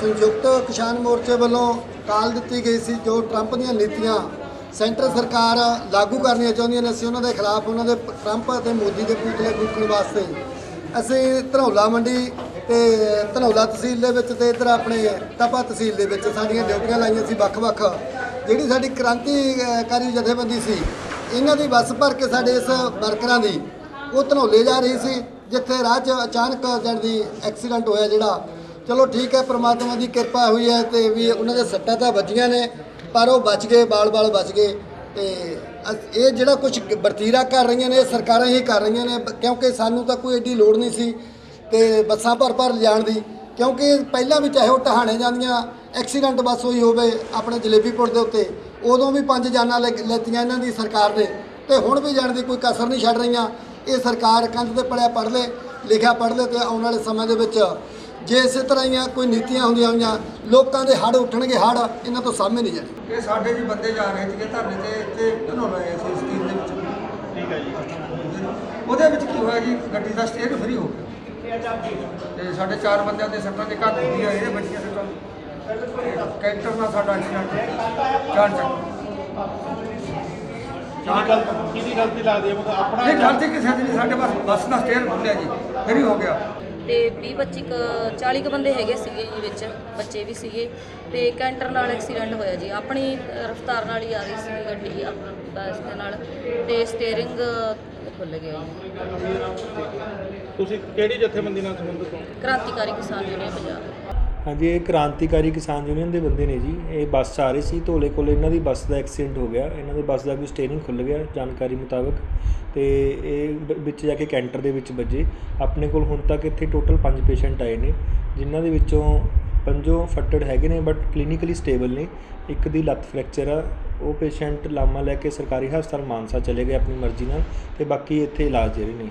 ਸੰਯੁਕਤ ਕਿਸਾਨ ਮੋਰਚੇ ਵੱਲੋਂ ਕਾਲ ਦਿੱਤੀ ਗਈ ਸੀ, ਜੋ ਟਰੰਪ ਦੀਆਂ ਨੀਤੀਆਂ ਸੈਂਟਰ ਸਰਕਾਰ ਲਾਗੂ ਕਰਨੀਆਂ ਚਾਹੁੰਦੀਆਂ ਨੇ। ਅਸੀਂ ਉਹਨਾਂ ਦੇ ਖਿਲਾਫ, ਉਹਨਾਂ ਦੇ ਟਰੰਪ ਅਤੇ ਮੋਦੀ ਦੇ ਪੁਤਲੇ ਫੂਕਣ ਵਾਸਤੇ ਅਸੀਂ ਧਨੌਲਾ ਮੰਡੀ ਤੇ ਧਨੌਲਾ ਤਹਿਸੀਲ ਦੇ ਵਿੱਚ ਤੇ ਇਧਰ ਆਪਣੇ ਤਪਾ ਤਹਿਸੀਲ ਦੇ ਵਿੱਚ ਸਾਡੀਆਂ ਡਿਊਟੀਆਂ ਲਾਈਆਂ ਸੀ ਵੱਖ-ਵੱਖ। ਜਿਹੜੀ ਸਾਡੀ ਕ੍ਰਾਂਤੀਕਾਰੀ ਜਥੇਬੰਦੀ ਸੀ, ਇਹਨਾਂ ਦੀ ਬੱਸ ਭਰ ਕੇ ਸਾਡੇ ਇਸ ਵਰਕਰਾਂ ਦੀ ਉਹ ਧਨੌਲੇ ਜਾ ਰਹੀ ਸੀ, ਜਿੱਥੇ ਰਾਹ 'ਚ ਅਚਾਨਕ ਜਣ ਦੀ ਐਕਸੀਡੈਂਟ ਹੋਇਆ ਜਿਹੜਾ ਚਲੋ ਠੀਕ ਹੈ, ਪ੍ਰਮਾਤਮਾ ਦੀ ਕਿਰਪਾ ਹੋਈ ਹੈ ਤੇ ਵੀ ਉਹਨਾਂ ਦੇ ਸੱਟਾਂ ਤਾਂ ਵੱਜੀਆਂ ਨੇ, ਪਰ ਉਹ ਬਚ ਗਏ, ਬਾਲ-ਬਾਲ ਬਚ ਗਏ ਤੇ ਅਸ- ਇਹ ਜਿਹੜਾ ਕੁਝ ਵਰਤੀਰਾ ਕਰ ਰਹੀਆਂ ਨੇ, ਇਹ ਸਰਕਾਰਾਂ ਹੀ ਕਰ ਰਹੀਆਂ ਨੇ, ਬ- ਕਿਉਂਕਿ ਸਾਨੂੰ ਤਾਂ ਕੋਈ ਐਡੀ ਲੋੜ ਨਹੀਂ ਸੀ ਤੇ ਬੱਸਾਂ ਭਰ ਭਰ ਲਿਜਾਣ ਦੀ, ਕਿਉਂਕਿ ਪਹਿਲਾਂ ਵੀ ਚਾਹੇ ਉਹ ਟਹਾਣੇ ਜਾਂਦੀਆਂ, ਐਕਸੀਡੈਂਟ ਬੱਸ ਹੋਈ ਹੋਵੇ ਆਪਣੇ ਜਲੇਬੀ ਪੁਲ ਦੇ ਉੱਤੇ, ਉਦੋਂ ਵੀ ਪੰਜ ਜਾਨਾਂ ਲੈ- ਲੈਤੀਆਂ ਇਹਨਾਂ ਦੀ ਸਰਕਾਰ ਨੇ ਤੇ ਹੁਣ ਵੀ ਜਾਣ ਦੀ ਕੋਈ ਕਸਰ ਨਹੀਂ ਛੱਡ ਰਹੀਆਂ। ਇਹ ਸਰਕਾਰ ਕੰਧ ਤੇ ਪੜਿਆ ਪੜ੍ਹ ਲੇ, ਲਿਖਿਆ ਪੜ੍ਹ ਲੇ ਤੇ ਆਉਣ ਵਾਲੇ ਸਮੇਂ ਦੇ ਵਿੱਚ ਜੇ ਇਸੇ ਤਰ੍ਹਾਂ ਦੀਆਂ ਕੋਈ ਨੀਤੀਆਂ ਹੁੰਦੀਆਂ ਹੋਈਆਂ ਲੋਕਾਂ ਦੇ ਹੜ ਉੱਠਣਗੇ ਹੜ ਇਹਨਾਂ ਤੋਂ ਸਾਹਮਣੇ ਨਹੀਂ ਜਾਣੇ। ਇਹ ਸਾਡੇ ਜੀ ਬੰਦੇ ਜਾ ਰਹੇ ਸੀਗੇ ਧਰਨੇ ਤੇ ਇੱਥੇ ਧਨੌਲਾ ਆਏ ਸੀ ਸਕੀਮ ਦੇ ਵਿੱਚ। ਠੀਕ ਹੈ ਜੀ। ਉਹਦੇ ਵਿੱਚ ਕੀ ਹੋਇਆ ਜੀ? ਗੱਡੀ ਦਾ ਸਟੇਅਰ ਫਰੀ ਹੋ ਗਿਆ। ਤੇ ਸਾਡੇ ਚਾਰ ਬੰਦਿਆਂ ਦੇ ਸੱਟਾਂ ਦੇ ਘੱਟ ਹੁੰਦੀਆਂ ਇਹਦੇ ਬੱਚੀਆਂ ਸੱਟਾਂ ਤੇ ਕੈਂਟਰ ਨਾਲ ਸਾਡਾ ਐਕਸੀਡੈਂਟ ਜਾਣ ਚੱਕ। ਕਿਹਦੀ ਗਲਤੀ ਕਿਹਦੀ ਗਲਤੀ ਲੱਗਦੀ ਹੈ? ਮਤਲਬ ਆਪਣਾ ਇਹ ਗਲਤੀ ਕਿਸੇ ਦੀ ਨਹੀਂ ਸਾਡੇ ਬਸ ਬੱਸ ਦਾ ਸਟੇਅਰ ਖੁੱਲਿਆ ਜੀ। ਫਰੀ ਹੋ ਗਿਆ। ਤੇ 20 25 ਕੁ 40 ਕੁ ਬੰਦੇ ਹੈਗੇ ਸੀਗੇ ਜੀ ਵਿੱਚ ਬੱਚੇ ਵੀ ਸੀਗੇ ਤੇ ਕੈਂਟਰ ਨਾਲ ਐਕਸੀਡੈਂਟ ਹੋਇਆ ਜੀ। ਆਪਣੀ ਰਫ਼ਤਾਰ ਨਾਲ ਹੀ ਆ ਰਹੀ ਸੀ ਗੱਡੀ ਆਪਣਾ ਬੱਸ ਦੇ ਨਾਲ ਤੇ ਸਟੀਅਰਿੰਗ ਖੁੱਲ ਗਿਆ ਜੀ। ਤੁਸੀਂ ਕਿਹੜੀ ਜਥੇਬੰਦੀ ਨਾਲ ਸੰਬੰਧਿਤ ਹੋ? ਕ੍ਰਾਂਤੀਕਾਰੀ ਕਿਸਾਨ ਯੂਨੀਅਨ ਪੰਜਾਬ। ਹਾਂਜੀ, ਇਹ ਕ੍ਰਾਂਤੀਕਾਰੀ ਕਿਸਾਨ ਯੂਨੀਅਨ ਦੇ ਬੰਦੇ ਨੇ ਜੀ। ਇਹ ਬੱਸ 'ਚ ਆ ਰਹੇ ਸੀ, ਧੋਲੇ ਕੋਲ ਇਹਨਾਂ ਦੀ ਬੱਸ ਦਾ ਐਕਸੀਡੈਂਟ ਹੋ ਗਿਆ। ਇਹਨਾਂ ਦੇ ਬੱਸ ਦਾ ਕੋਈ ਸਟੀਅਰਿੰਗ ਖੁੱਲ ਗਿਆ ਜਾਣਕਾਰੀ ਮੁਤਾਬਕ। ਤੇ ਇਹ ਬ- ਵਿੱਚ ਜਾ ਕੇ ਕੈਂਟਰ ਦੇ ਵਿੱਚ ਵੱਜੇ। ਆਪਣੇ ਕੋਲ ਹੁਣ ਤੱਕ ਇੱਥੇ ਟੋਟਲ 5 ਪੇਸ਼ੈਂਟ ਆਏ ਨੇ, ਜਿਨ੍ਹਾਂ ਦੇ ਵਿੱਚੋਂ ਪੰਜੋਂ ਫੱਟੜ ਹੈਗੇ ਨੇ ਬਟ ਕਲੀਨਿਕਲੀ ਸਟੇਬਲ ਨੇ। ਇੱਕ ਦੀ ਲੱਤ ਫ੍ਰੈਕਚਰ ਆ। ਉਹ ਪੇਸ਼ੈਂਟ ਲਾਮਾ ਲੈ ਕੇ ਸਰਕਾਰੀ ਹਸਪਤਾਲ ਮਾਨਸਾ ਚਲੇ ਗਏ ਆਪਣੀ ਮਰਜ਼ੀ ਨਾਲ ਤੇ ਬਾਕੀ ਇੱਥੇ ਇਲਾਜ ਦੇ ਰਹੇ ਨੇ।